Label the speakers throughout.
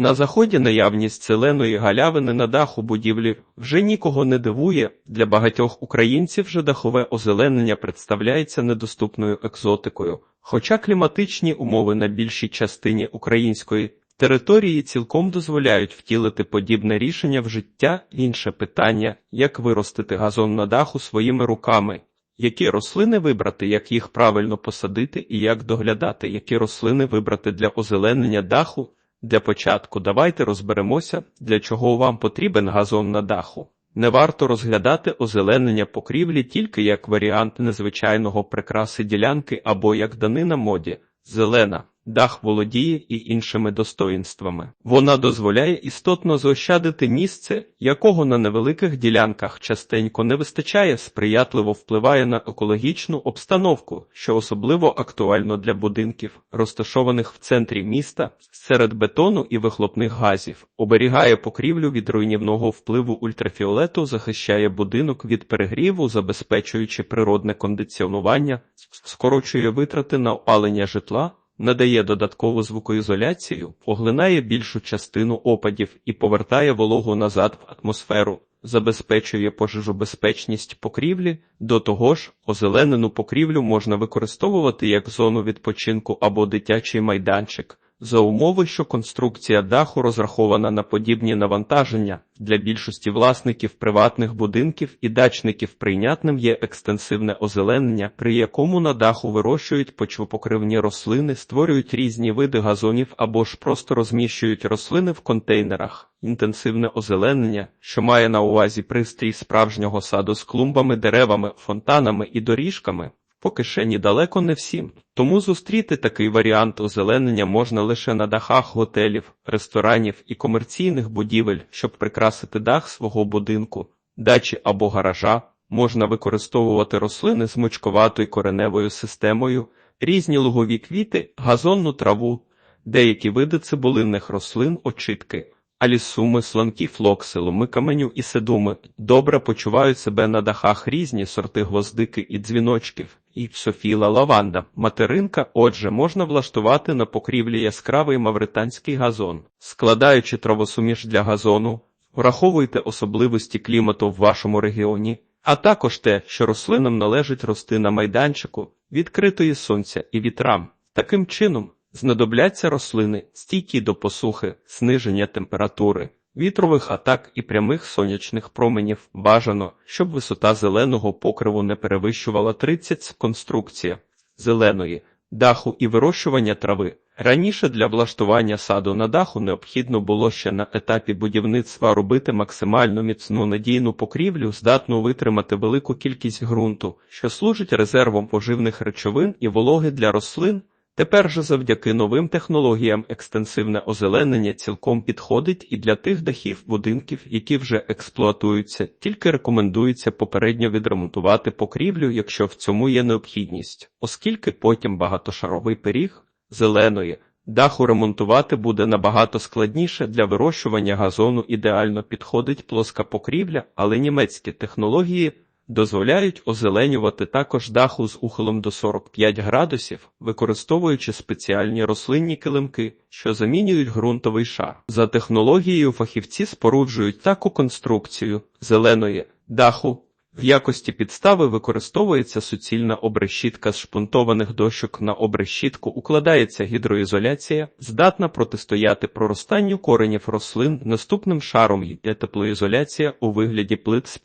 Speaker 1: На заході наявність зеленої галявини на даху будівлі вже нікого не дивує. Для багатьох українців же дахове озеленення представляється недоступною екзотикою. Хоча кліматичні умови на більшій частині української території цілком дозволяють втілити подібне рішення в життя. Інше питання, як виростити газон на даху своїми руками. Які рослини вибрати, як їх правильно посадити і як доглядати, які рослини вибрати для озеленення даху. Для початку давайте розберемося, для чого вам потрібен газон на даху. Не варто розглядати озеленення покрівлі тільки як варіант незвичайного прикраси ділянки або як данина моді. Зелена дах володіє і іншими достоїнствами. Вона дозволяє істотно заощадити місце, якого на невеликих ділянках частенько не вистачає, сприятливо впливає на екологічну обстановку, що особливо актуально для будинків, розташованих в центрі міста, серед бетону і вихлопних газів, оберігає покрівлю від руйнівного впливу ультрафіолету, захищає будинок від перегріву, забезпечуючи природне кондиціонування, скорочує витрати на опалення житла надає додаткову звукоізоляцію, поглинає більшу частину опадів і повертає вологу назад в атмосферу, забезпечує пожежобезпечність покрівлі, до того ж, озеленену покрівлю можна використовувати як зону відпочинку або дитячий майданчик. За умови, що конструкція даху розрахована на подібні навантаження, для більшості власників приватних будинків і дачників прийнятним є екстенсивне озеленення, при якому на даху вирощують почвопокривні рослини, створюють різні види газонів або ж просто розміщують рослини в контейнерах. Інтенсивне озеленення, що має на увазі пристрій справжнього саду з клумбами, деревами, фонтанами і доріжками, по кишені далеко не всім, тому зустріти такий варіант озеленення можна лише на дахах готелів, ресторанів і комерційних будівель, щоб прикрасити дах свого будинку, дачі або гаража. Можна використовувати рослини з мочковатою кореневою системою, різні лугові квіти, газонну траву, деякі види цибулинних рослин, очітки. Алісуми, слонки, флокси, ломи каменю і седуми добре почувають себе на дахах різні сорти гвоздики і дзвіночків, і софіла лаванда, материнка. Отже, можна влаштувати на покрівлі яскравий мавританський газон, складаючи травосуміш для газону, враховуйте особливості клімату в вашому регіоні, а також те, що рослинам належить рости на майданчику, відкритої сонця і вітрам. Таким чином. Знадобляться рослини, стійкі до посухи, зниження температури, вітрових атак і прямих сонячних променів. Бажано, щоб висота зеленого покриву не перевищувала 30 конструкція зеленої, даху і вирощування трави. Раніше для влаштування саду на даху необхідно було ще на етапі будівництва робити максимально міцну надійну покрівлю, здатну витримати велику кількість ґрунту, що служить резервом поживних речовин і вологи для рослин. Тепер же завдяки новим технологіям екстенсивне озеленення цілком підходить і для тих дахів будинків, які вже експлуатуються, тільки рекомендується попередньо відремонтувати покрівлю, якщо в цьому є необхідність, оскільки потім багатошаровий пиріг зеленої даху ремонтувати буде набагато складніше для вирощування газону ідеально підходить плоска покрівля, але німецькі технології дозволяють озеленювати також даху з ухилом до 45 градусів, використовуючи спеціальні рослинні килимки, що замінюють ґрунтовий шар. За технологією фахівці споруджують таку конструкцію зеленої даху. В якості підстави використовується суцільна обрешітка з шпунтованих дощок на обрешітку укладається гідроізоляція, здатна протистояти проростанню коренів рослин. Наступним шаром є теплоізоляція у вигляді плит з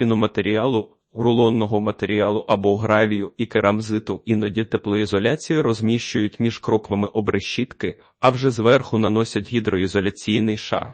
Speaker 1: рулонного матеріалу або гравію і керамзиту, іноді теплоізоляцію розміщують між кроквами обрешітки, а вже зверху наносять гідроізоляційний шар.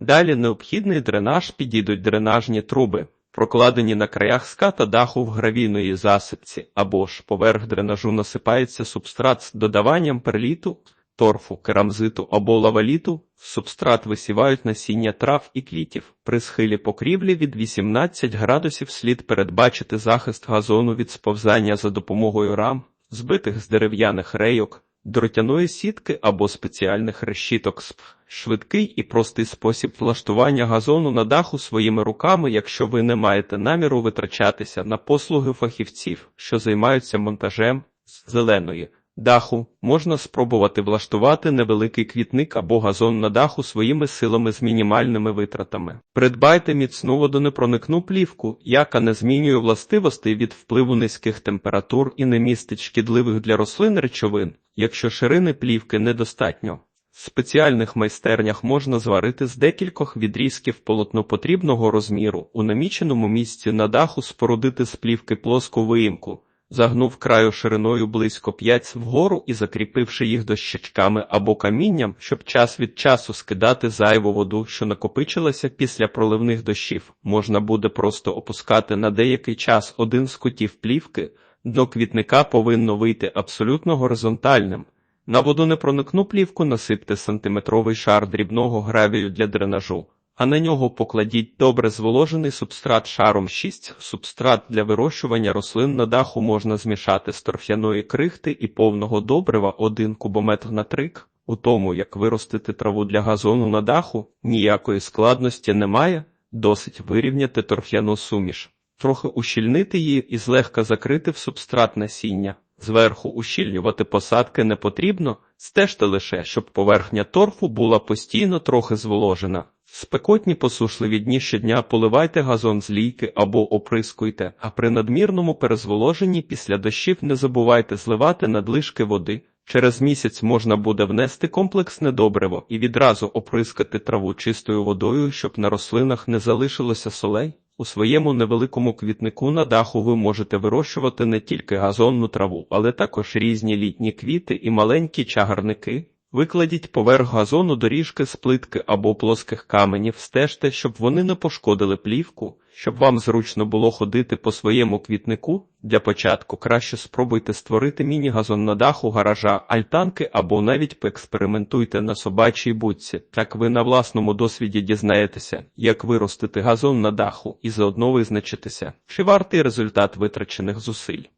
Speaker 1: Далі необхідний дренаж підійдуть дренажні труби, прокладені на краях ската даху в гравійної засипці, або ж поверх дренажу насипається субстрат з додаванням перліту, торфу, керамзиту або лаваліту, в субстрат висівають насіння трав і квітів. При схилі покрівлі від 18 градусів слід передбачити захист газону від сповзання за допомогою рам, збитих з дерев'яних рейок, дротяної сітки або спеціальних решіток. Швидкий і простий спосіб влаштування газону на даху своїми руками, якщо ви не маєте наміру витрачатися на послуги фахівців, що займаються монтажем зеленої даху можна спробувати влаштувати невеликий квітник або газон на даху своїми силами з мінімальними витратами. Придбайте міцну водонепроникну плівку, яка не змінює властивостей від впливу низьких температур і не містить шкідливих для рослин речовин, якщо ширини плівки недостатньо. В спеціальних майстернях можна зварити з декількох відрізків полотно потрібного розміру, у наміченому місці на даху спорудити з плівки плоску виїмку, загнув краю шириною близько 5 вгору і закріпивши їх дощечками або камінням, щоб час від часу скидати зайву воду, що накопичилася після проливних дощів, можна буде просто опускати на деякий час один з кутів плівки, дно квітника повинно вийти абсолютно горизонтальним. На водонепроникну плівку насипте сантиметровий шар дрібного гравію для дренажу, а на нього покладіть добре зволожений субстрат шаром 6. Субстрат для вирощування рослин на даху можна змішати з торфяної крихти і повного добрива 1 кубометр на трик. У тому, як виростити траву для газону на даху, ніякої складності немає, досить вирівняти торф'яну суміш, трохи ущільнити її і злегка закрити в субстрат насіння. Зверху ущільнювати посадки не потрібно, стежте лише, щоб поверхня торфу була постійно трохи зволожена. Спекотні посушливі дні щодня поливайте газон з лійки або оприскуйте, а при надмірному перезволоженні після дощів не забувайте зливати надлишки води. Через місяць можна буде внести комплексне добриво і відразу оприскати траву чистою водою, щоб на рослинах не залишилося солей. У своєму невеликому квітнику на даху ви можете вирощувати не тільки газонну траву, але також різні літні квіти і маленькі чагарники. Викладіть поверх газону доріжки з плитки або плоских каменів, стежте, щоб вони не пошкодили плівку, щоб вам зручно було ходити по своєму квітнику. Для початку краще спробуйте створити міні-газон на даху гаража, альтанки або навіть поекспериментуйте на собачій будці. Так ви на власному досвіді дізнаєтеся, як виростити газон на даху і заодно визначитеся, чи вартий результат витрачених зусиль.